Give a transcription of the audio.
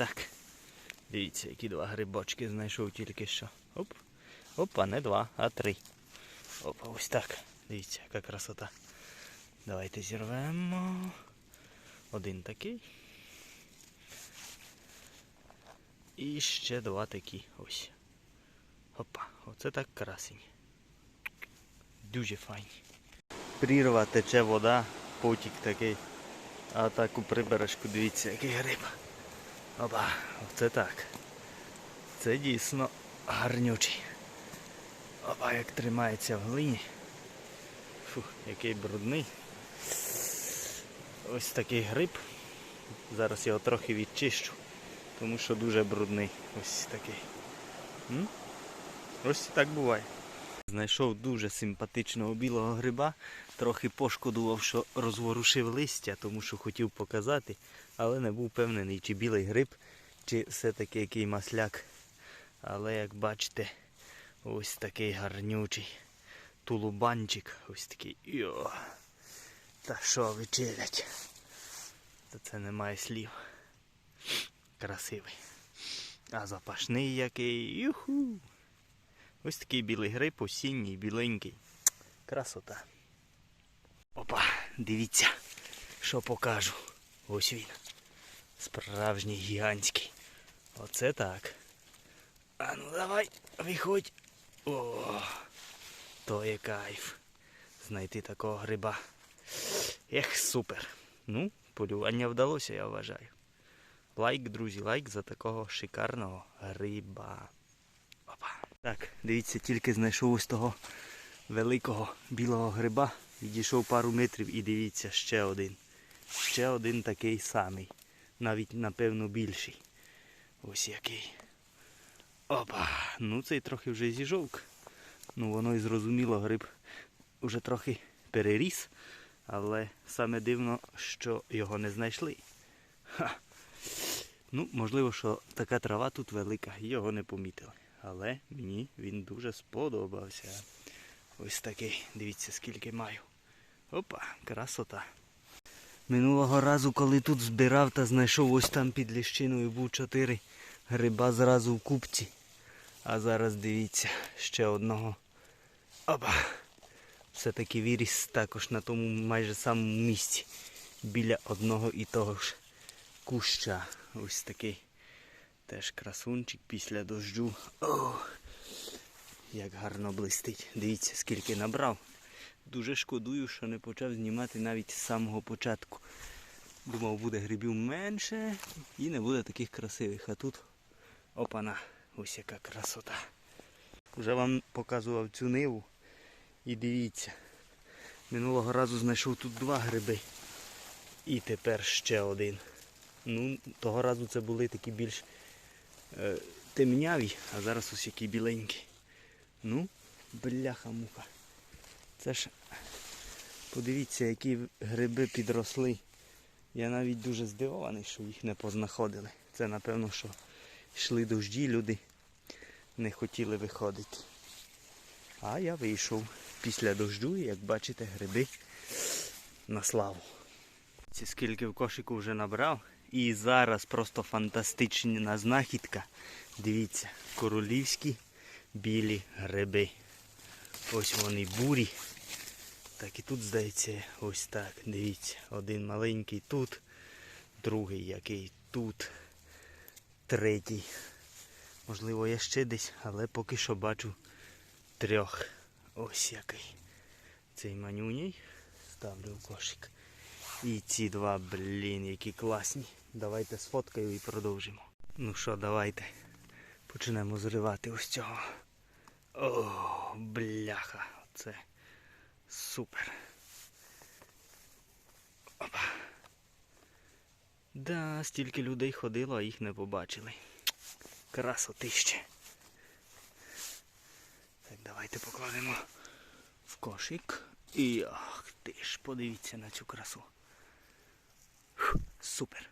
так. Дивіться, які два грибочки знайшов тільки що. Оп. Опа, не два, а три. Опа, ось так. Дивіться, яка красота. Давайте зірвемо. Один такий. І ще два такі. Ось. Опа, оце так красень. Дуже файні. Прірва тече вода, потік такий. А так у прибережку дивіться, який гриб. Опа, оце так. Це дійсно гарнючий. Опа, як тримається в глині. Фу, який брудний. Ось такий гриб. Зараз його трохи відчищу, тому що дуже брудний. Ось такий. М? Ось так буває. Знайшов дуже симпатичного білого гриба. Трохи пошкодував, що розворушив листя, тому що хотів показати, але не був впевнений, чи білий гриб, чи все-таки який масляк. Але як бачите, ось такий гарнючий тулубанчик. Ось такий. Йо. Та що вечерять? Та це немає слів. Красивий. А запашний який. Юху. Ось такий білий гриб, осінній, біленький. Красота. Опа, дивіться, що покажу. Ось він. Справжній гігантський. Оце так. А ну давай, виходь. О, то є кайф. Знайти такого гриба. Ех, супер. Ну, полювання вдалося, я вважаю. Лайк, друзі, лайк за такого шикарного гриба. Опа. Так, дивіться, тільки знайшов ось того великого білого гриба. Відійшов пару метрів і дивіться, ще один. Ще один такий самий. Навіть, напевно, більший. Ось який. Опа. Ну цей трохи вже зіжовк. Ну воно і зрозуміло, гриб вже трохи переріс. Але саме дивно, що його не знайшли. Ха. Ну, можливо, що така трава тут велика, його не помітили. Але мені він дуже сподобався. Ось такий. Дивіться, скільки маю. Опа, красота. Минулого разу, коли тут збирав та знайшов ось там під ліщиною, був чотири гриба зразу в купці. А зараз дивіться, ще одного. Опа! Все-таки виріс також на тому майже самому місці. Біля одного і того ж куща. Ось такий. Теж красунчик після дождю. О, як гарно блистить. Дивіться, скільки набрав. Дуже шкодую, що не почав знімати навіть з самого початку. Думав, буде грибів менше і не буде таких красивих. А тут опана, ось яка красота. Вже вам показував цю ниву. І дивіться. Минулого разу знайшов тут два гриби. І тепер ще один. Ну, того разу це були такі більш е, темняві, а зараз ось які біленькі. Ну, бляха-муха. Це ж подивіться, які гриби підросли. Я навіть дуже здивований, що їх не познаходили. Це напевно, що йшли дожді, люди не хотіли виходити. А я вийшов після дождю, і як бачите, гриби на славу. Ці скільки в кошику вже набрав. І зараз просто фантастична знахідка. Дивіться, королівські білі гриби. Ось вони бурі. Так і тут, здається, ось так. Дивіться, один маленький тут, другий який тут, третій. Можливо, я ще десь, але поки що бачу трьох. Ось який. Цей манюній ставлю в кошик. І ці два, блін, які класні. Давайте сфоткаю і продовжимо. Ну що, давайте. Почнемо зривати ось цього. О, бляха. Це супер. Опа. Да, стільки людей ходило, а їх не побачили. Красотище. Так, давайте покладемо в кошик. І ах ти ж, подивіться на цю красу. Супер.